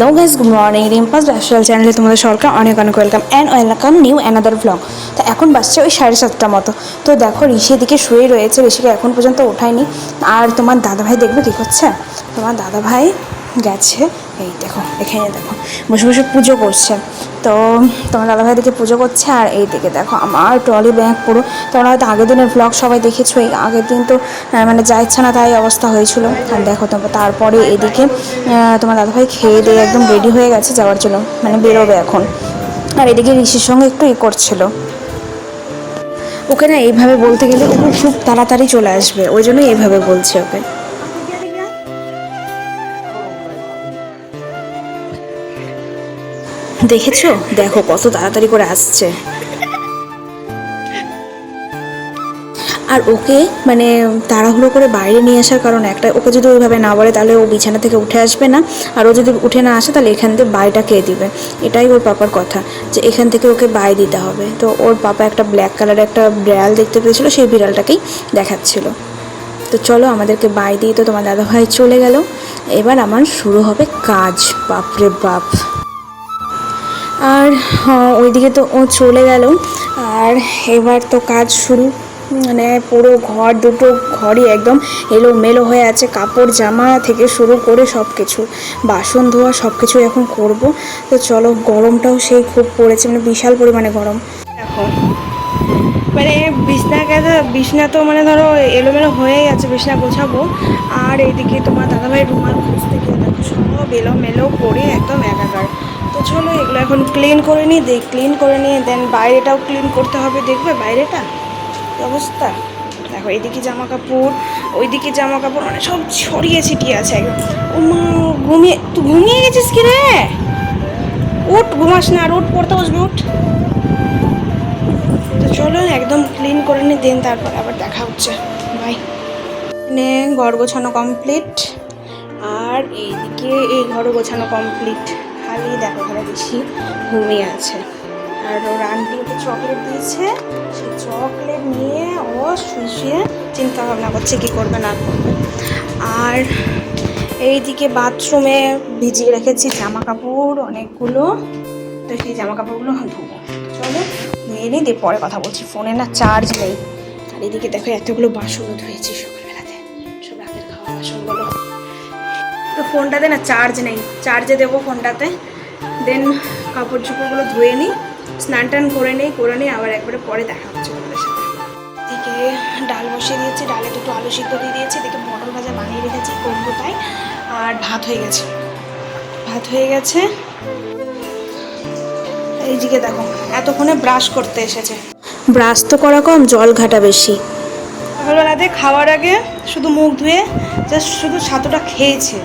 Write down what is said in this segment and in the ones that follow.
Hello guys good morning রিম্পাস lifestyle চ্যানেলে তোমাদের সরকার অনেক অনেক welcome and welcome new another blog তো এখন বাসছে ওই সাড়ে সাতটা মতো। তো দেখো ঋষি দিকে শুয়ে রয়েছে, ঋষিকে এখন পর্যন্ত ওঠায়নি। আর তোমার দাদাভাই দেখবে কী করছে? তোমার দাদাভাই গেছে। এই দেখো, এখানে দেখো, বসে বসে পুজো করছে। তো তোমার দাদাভাই দিকে পুজো করছে, আর এই দিকে দেখো, আমার ট্রলি ব্যাগ পুরো। তোমরা হয়তো আগের দিনের ব্লগ সবাই দেখেছ, এই আগের দিন তো মানে যা ইচ্ছা না তাই অবস্থা হয়েছিল। আর দেখো তো, তারপরে এদিকে তোমার দাদাভাই খেয়ে দিয়ে একদম রেডি হয়ে গেছে যাওয়ার জন্য মানে বেরোবে এখন। আর এদিকে ঋষির সঙ্গে একটু ই করছিল। ওকে না এইভাবে বলতে গেলে খুব তাড়াতাড়ি চলে আসবে, ওই জন্যই এইভাবে বলছে ওকে। দেখেছ? দেখো কত তাড়াতাড়ি করে আসছে। আর ওকে মানে তাড়াহুড়ো করে বাইরে নিয়ে আসার কারণ একটা, ওকে যদি ওইভাবে না বলে, তাহলে ও বিছানা থেকে উঠে আসবে না। আর ও যদি উঠে না আসে, তাহলে এখান থেকে বাইটা কে দিবে? এটাই ওর পাপার কথা, যে এখান থেকে ওকে বাই দিতে হবে। তো ওর পাপা একটা ব্ল্যাক কালারের একটা বিড়াল দেখতে পেয়েছিল, সেই বিড়ালটাকেই দেখাচ্ছিল। তো চলো, আমাদেরকে বাই দিয়ে তো তোমার দাদাভাই চলে গেল। এবার আমার শুরু হবে কাজ। বাপরে বাপ। আর ওইদিকে তো ও চলে গেল। আর এবার তো কাজ শুরু। মানে পুরো ঘর, দুটো ঘরই একদম এলো মেলো হয়ে আছে। কাপড়, জামা থেকে শুরু করে সব কিছু বাসন ধোয়া সব কিছু এখন করব। তো চলো, গরমটাও সেই খুব পড়েছে মানে বিশাল পরিমাণে গরম। দেখো মানে বিছনা কাঁথা বিছনা তো মানে ধরো এলোমেলো হয়ে গেছে বিছনা গোছাবো। আর এইদিকে তোমার দাদাভাই রুমাল খুঁজতে গিয়ে দেখো, সব এলোমেলো করে একদম একাকার। তো চলো এগুলো এখন ক্লিন করে নিই, দেখ ক্লিন করে নিয়ে দেন বাইরেটাও ক্লিন করতে হবে, দেখবে বাইরেটা? অবস্থা? দেখো, এইদিকে জামা কাপড় ওইদিকে জামা কাপড় মানে সব ছড়িয়ে ছিটিয়ে আছে একদম। ও মা, ঘুমিয়ে, তুই ঘুমিয়ে গেছিস কি রে? উঠ, ঘুমাস না, আর উঠ, পড়তে বসবি, উঠ। চলো একদম ক্লিন করে নি দিন তারপর আবার দেখা হচ্ছে। বাই নে ঘর গোছানো কমপ্লিট আর এইদিকে এই ঘর গোছানো কমপ্লিট খালি দেখো ঘরে বেশি ঘুমিয়ে আছে। আর ওর আন্টি ওকে চকলেট দিয়েছে। সেই চকলেট নিয়ে ও শুয়ে চিন্তা ভাবনা করছে কী করবে, না করবে। আর এইদিকে বাথরুমে ভিজিয়ে রেখেছি জামা কাপড় অনেকগুলো। তো সেই জামা কাপড়গুলো ধোবো। চলো। নিয়ে নিই দিয়ে পরে কথা বলছি। ফোনে না চার্জ নেই। আর এদিকে দেখো এতগুলো বাসনও ধুয়েছি সকালবেলাতে। সব রাতের খাওয়া বাসনগুলো তো ফোনটাতে না চার্জ নেই। চার্জে দেবো ফোনটাতে। দেন কাপড় চোপড়গুলো ধুয়ে নিই। স্নান টান করে নিই করে নিই আবার একবারে পরে দেখা হচ্ছে তোমাদের সাথে। এদিকে ডাল বসিয়ে দিয়েছি। ডালে দুটো আলু সিদ্ধ দিয়ে দিয়েছি। এদিকে পটল ভাজা বানিয়ে রেখেছি, করব তাই। আর ভাত হয়ে গেছে। ভাত হয়ে গেছে। এইদিকে দেখো এতক্ষণে ব্রাশ করতে এসেছে। ব্রাশ তো করা কম জল ঘাটা বেশি। সকালবেলাতে খাওয়ার আগে শুধু মুখ ধুয়ে জাস্ট শুধু ছাতুটা খেয়েছে।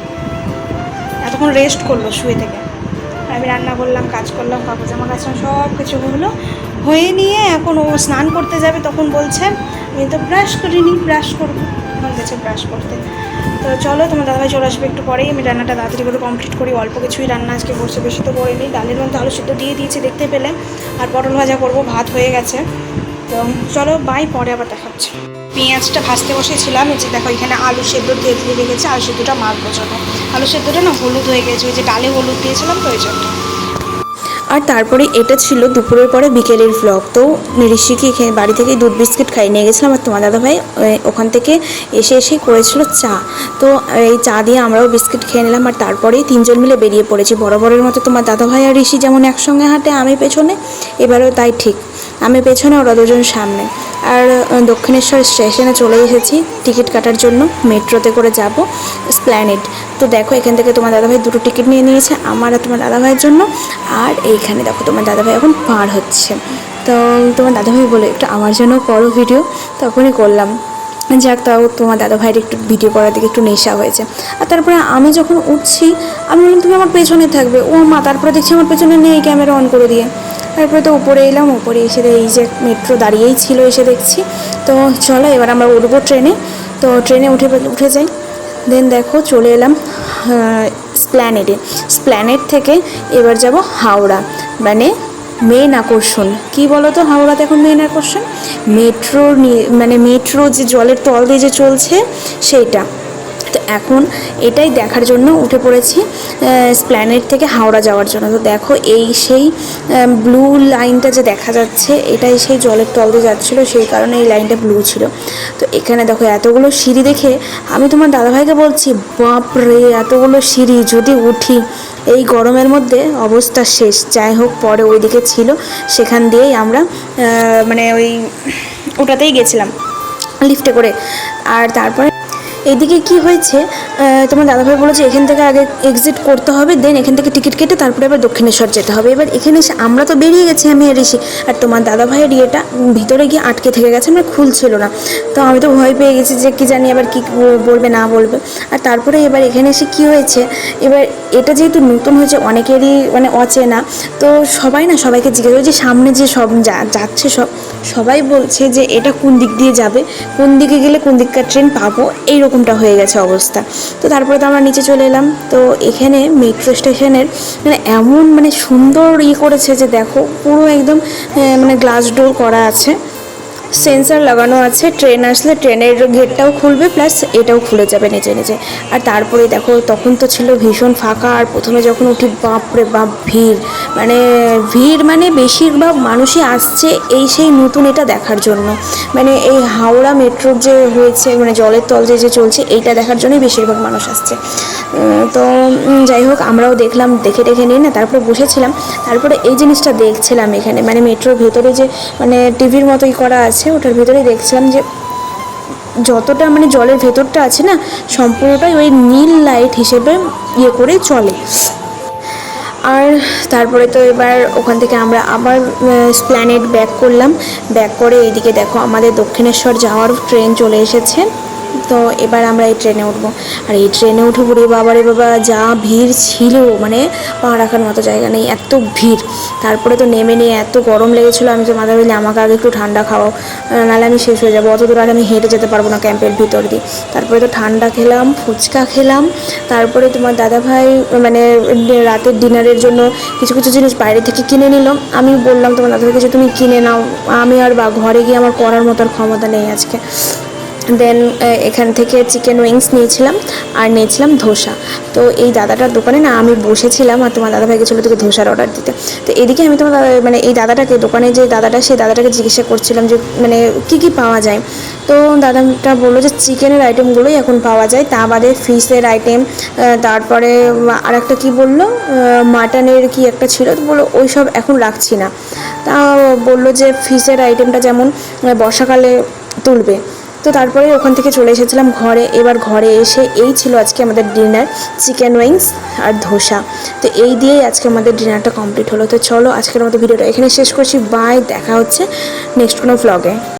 এতক্ষণ রেস্ট করল শুয়ে থেকে। আমি রান্না করলাম কাজ করলাম কাপড় জামা কাচলাম সব কিছু হলো। হয়ে নিয়ে এখন ও স্নান করতে যাবে তখন বলছে আমি তো ব্রাশ করিনি ব্রাশ করব। গেছে ব্রাশ করতে। তো চলো, তোমার দাদাভাই চলে আসবে একটু পরেই। আমি রান্নাটা তাড়াতাড়ি করে কমপ্লিট করি। অল্প কিছুই রান্না আজকে বসে বেশি তো করে নিই ডালের মধ্যে আলু সিদ্ধ দিয়ে দিয়েছি, দেখতে পেলে। আর পটল ভাজা করব, ভাত হয়ে গেছে। তো চলো বাই পরে আবার দেখাচ্ছি পেঁয়াজটা ভাজতে বসেছিলাম। এই যে দেখো, এখানে আলু সেদ্ধ দিয়ে দিয়ে রেখেছি। আলু সেদ্ধটা মাখবো, চলো। আলু সেদ্ধটা না হলুদ হয়ে গেছে। ওই যে ডালে হলুদ দিয়েছিলাম তো, ওই জন্য। আর তারপরে এটা ছিল দুপুরের পরে বিকেলের ব্লগ তো ঋষিকে বাড়ি থেকে দুধ বিস্কিট খাই নিয়ে গেছিলাম আর তোমার দাদাভাই ওখান থেকে এসে এসে করেছিল চা। তো এই চা দিয়ে আমরাও বিস্কিট খেয়ে নিলাম আর তারপরেই তিনজন মিলে বেরিয়ে পড়েছি। বরাবরের মতো তোমার দাদাভাই আর ঋষি যেমন একসঙ্গে হাঁটে, আমি পেছনে, এবারেও তাই ঠিক। আমি পেছনে, ওরা দুজন সামনে। আর দক্ষিণেশ্বর স্টেশনে চলে এসেছি টিকিট কাটার জন্য। মেট্রোতে করে যাব। স্প্ল্যানেড তো দেখো, এখান থেকে তোমার দাদাভাই দুটো টিকিট নিয়ে নিয়েছে, আমার আর তোমার দাদাভাইয়ের জন্য। আর এইখানে দেখো, তোমার দাদাভাই এখন পার হচ্ছে। তো তোমার দাদাভাই বলে, একটু আমার জন্য করো ভিডিও তখনই করলাম। যাক, তাও তোমার দাদাভাইয়ের একটু ভিডিও করার দিকে একটু নেশা হয়েছে। আর তারপরে আমি যখন উঠছি, আমি বললাম, তুমি আমার পেছনে থাকবে। ও মা, তারপরে দেখছি আমার পেছনে নেই ক্যামেরা অন করে দিয়ে। তারপরে তো উপরে এলাম, উপরে এসে এই যে মেট্রো দাঁড়িয়েই ছিল এসে দেখছি। তো চলো এবার আমরা উঠবো ট্রেনে। তো ট্রেনে উঠে উঠে যাই। দেন দেখো চলে এলাম স্প্ল্যানেডে স্প্ল্যানেড থেকে এবার যাব হাওড়া। মানে মেন আকর্ষণ। কী বলো তো হাওড়াতে এখন মেন আকর্ষণ? মেট্রো মানে মেট্রো যে জলের তল দিয়ে যে চলছে, সেইটা। তো এখন এটাই দেখার জন্য উঠে পড়েছি স্প্ল্যানেট থেকে হাওড়া যাওয়ার জন্য। তো দেখো এই সেই ব্লু লাইনটা যে দেখা যাচ্ছে, এটাই সেই জলের তল দিয়ে যাচ্ছিল, সেই কারণে এই লাইনটা ব্লু ছিল। তো এখানে দেখো এতগুলো সিঁড়ি দেখে আমি তোমার দাদাভাইকে বলছি বাপ রে এতগুলো সিঁড়ি যদি উঠি, এই গরমের মধ্যে অবস্থা শেষ। যাই হোক, পরে ওইদিকে ছিল, সেখান দিয়েই আমরা মানে ওই ওটাতেই গেছিলাম লিফটে করে। আর তারপরে এদিকে কি হয়েছে? তোমার দাদাভাই বলেছে এখান থেকে আগে এক্সিট করতে হবে দেন এখান থেকে টিকিট কেটে তারপরে আবার দক্ষিণেশ্বর যেতে হবে। এবার এখানে এসে আমরা তো বেরিয়ে গেছি, আমি আর ঋষি। আর তোমার দাদাভাইয়ের ইয়েটা ভিতরে গিয়ে আটকে থেকে গেছে, আমরা খুলছিল না। তো আমি তো ভয় পেয়ে গেছি যে কি জানি আবার কি বলবে, না বলবে। আর তারপরে এবার এখানে এসে কি হয়েছে? এবার এটা যেহেতু নতুন হয়েছে, অনেকেরই মানে অচেনা, তো সবাই না সবাইকে জিজ্ঞেস করে যে সামনে যে সব যা- যাচ্ছে সব, সবাই বলছে যে এটা কোন দিক দিয়ে যাবে? কোন দিকে গেলে কোন দিককার ট্রেন পাবো? এইরকমটা হয়ে গেছে অবস্থা। তো তারপরে তো আমরা নিচে চলে এলাম। তো এখানে মেট্রো স্টেশনের মানে এমন মানে সুন্দর ইয়ে করেছে যে দেখো, পুরো একদম মানে গ্লাস ডোর করা আছে। সেন্সার লাগানো আছে, ট্রেন আসলে ট্রেনের গেটটাও খুলবে, প্লাস এটাও খুলে যাবে নিচে নিচে আর তারপরে দেখো, তখন তো ছিল ভীষণ ফাঁকা, আর প্রথমে যখন উঠি, বাপরে বাপ, ভিড়। মানে ভিড় মানে বেশিরভাগ মানুষই আসছে এই সেই নতুন এটা দেখার জন্য। মানে এই হাওড়া মেট্রোর যে হয়েছে মানে জলের তল যে যে চলছে, এইটা দেখার জন্যই বেশিরভাগ মানুষ আসছে। তো যাই হোক, আমরাও দেখলাম, দেখে দেখে নিয়ে না, তারপরে বসেছিলাম। তারপরে এই জিনিসটা দেখছিলাম এখানে। মানে মেট্রোর ভেতরে যে মানে টিভির মতোই করা আছে ওটার ভেতরে দেখছিলাম যে যতটা মানে জলের ভেতরটা আছে না, সম্পূর্ণটাই ওই নীল লাইট হিসেবে ইয়ে করে চলে। আর তারপরে তো এবার ওখান থেকে আমরা আবার স্প্ল্যানেট ব্যাক করলাম। ব্যাক করে এইদিকে দেখো আমাদের দক্ষিণেশ্বর যাওয়ার ট্রেন চলে এসেছে। তো এবার আমরা এই ট্রেনে উঠবো। আর এই ট্রেনে উঠে পড়ে বাবারে বাবা, যা ভিড় ছিল মানে পা রাখার মতো জায়গা নেই, এত ভিড়। তারপরে তো নেমে নিয়ে এত গরম লেগেছিলো, আমি তো মাথা বলি আমাকে আগে একটু ঠান্ডা খাওয়াও। নাহলে আমি শেষ হয়ে যাব, অত দূর আর আমি হেঁটে যেতে পারব না ক্যাম্পের ভিতর দিয়ে। তারপরে তো ঠান্ডা খেলাম, ফুচকা খেলাম, তারপরে তোমার দাদাভাই মানে রাতের ডিনারের জন্য কিছু কিছু জিনিস বাইরে থেকে কিনে নিল। আমি বললাম তোমার দাদাভাইকে যে, তুমি কিনে নাও। আমি আর বা, ঘরে গিয়ে আমার করার মতো ক্ষমতা নেই আজকে। দেন এখান থেকে চিকেন উইংস নিয়েছিলাম আর নিয়েছিলাম ধোসা। তো এই দাদাটার দোকানে না আমি বসেছিলাম আর তোমার দাদা ভাই গেছিল তোকে ধোসার অর্ডার দিতে। তো এদিকে আমি তোমার দাদা মানে এই দাদাটাকে, দোকানে যে দাদাটা, সেই দাদাটাকে জিজ্ঞাসা করছিলাম যে মানে কী কী পাওয়া যায়? তো দাদাটা বলল যে চিকেনের আইটেমগুলোই এখন পাওয়া যায়। তা বাদে ফিশের আইটেম তারপরে আর একটা কী বলল? মাটনের কি একটা ছিল? তো বলল, ওই সব এখন রাখছি না। তা বলল যে ফিশের আইটেমটা যেমন বর্ষাকালে তুলবে। তো তারপরে ওখান থেকে চলে এসেছিলাম ঘরে। এবার ঘরে এসে এই ছিল আজকে আমাদের ডিনার চিকেন উইংস আর ধোসা। তো এই দিয়েই আজকে আমাদের ডিনারটা কমপ্লিট হলো। তো চলো আজকের মতো ভিডিওটা এখানে শেষ করছি। বাই দেখা হচ্ছে নেক্সট কোনো ভ্লগে